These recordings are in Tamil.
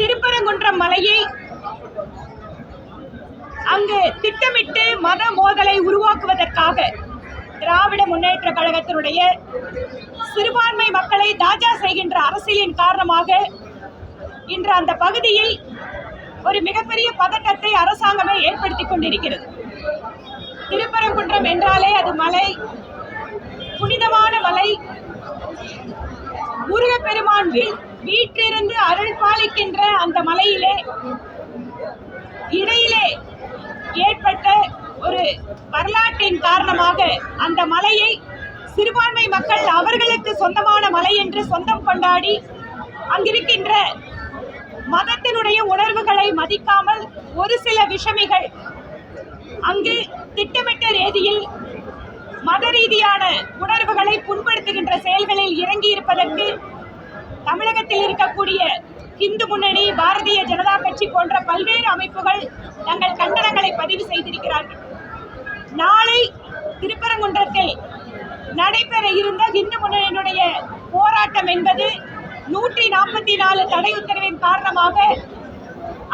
திருப்பரங்குன்றம் மலையை அங்கு திட்டமிட்டு மத மோதலை உருவாக்குவதற்காக திராவிட முன்னேற்ற கழகத்தினுடைய சிறுபான்மை மக்களை தாஜா செய்கின்ற அரசியலின் காரணமாக இன்று அந்த பகுதியில் ஒரு மிகப்பெரிய பதட்டத்தை அரசாங்கமே ஏற்படுத்திக் கொண்டிருக்கிறது. திருப்பரங்குன்றம் என்றாலே அது மலை புனிதமான மலை. முருகப்பெருமான் வீ- வீற்றிருந்து அருள் பாலிக்கின்ற அந்த மலையிலே இடையிலே ஏற்பட்ட ஒரு வரலாற்றின் காரணமாக அந்த மலையை சிறுபான்மை மக்கள் அவர்களுக்கு சொந்தமான மலை என்று சொந்தம் கொண்டாடி அங்கிருக்கின்ற மதத்தினுடைய உணர்வுகளை மதிக்காமல் ஒரு சில விஷமிகள் அங்கு திட்டமிட்ட ரீதியில் மத ரீதியான உணர்வுகளை புண்படுத்துகின்ற செயல்களை இறங்கி இருப்பதற்கு தமிழகத்தில் இருக்கக்கூடிய இந்து முன்னணி பாரதிய ஜனதா கட்சி போன்ற பல்வேறு அமைப்புகள் தங்கள் கண்டனங்களை பதிவு செய்திருக்கிறார்கள். நாளை திருப்பரங்குன்றத்தில் நடைபெற இருந்த இந்து முன்னணியினுடைய போராட்டம் என்பது நூற்றி நாற்பத்தி நாலு தடை உத்தரவின் காரணமாக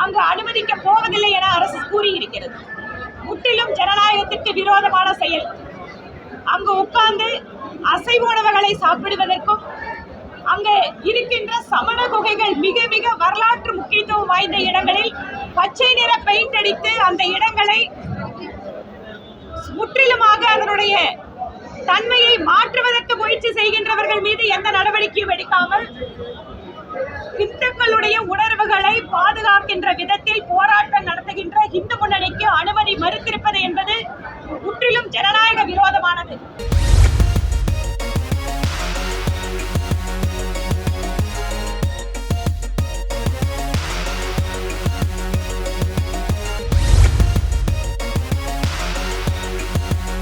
அங்கு அனுமதிக்க போவதில்லை என அரசு கூறியிருக்கிறது. முற்றிலும் ஜனநாயகத்திற்கு விரோதமான செயல். அங்கு உட்கார்ந்து அசைவ உணவுகளை சாப்பிடுவதற்கும் அங்கே இருக்கின்ற சமண குகைகள் மிக மிக வரலாற்று முக்கியத்துவம் வாய்ந்த இடங்களில் பச்சை நிற பெயிண்ட் அடித்து அந்த இடங்களை முற்றிலுமாக அதனுடைய தன்மையை மாற்றுவதற்கு முயற்சி செய்கின்றவர்கள் மீது எந்த நடவடிக்கையும் எடுக்காமல் இந்துக்களுடைய உணர்வுகளை பாதுகாக்கின்ற விதத்தில் போராட்டம் நடத்துகின்ற இந்து முன்னணிக்கு அனுமதி மறுத்திருப்பது என்பது முற்றிலும் ஜனநாயக விரோதமானது.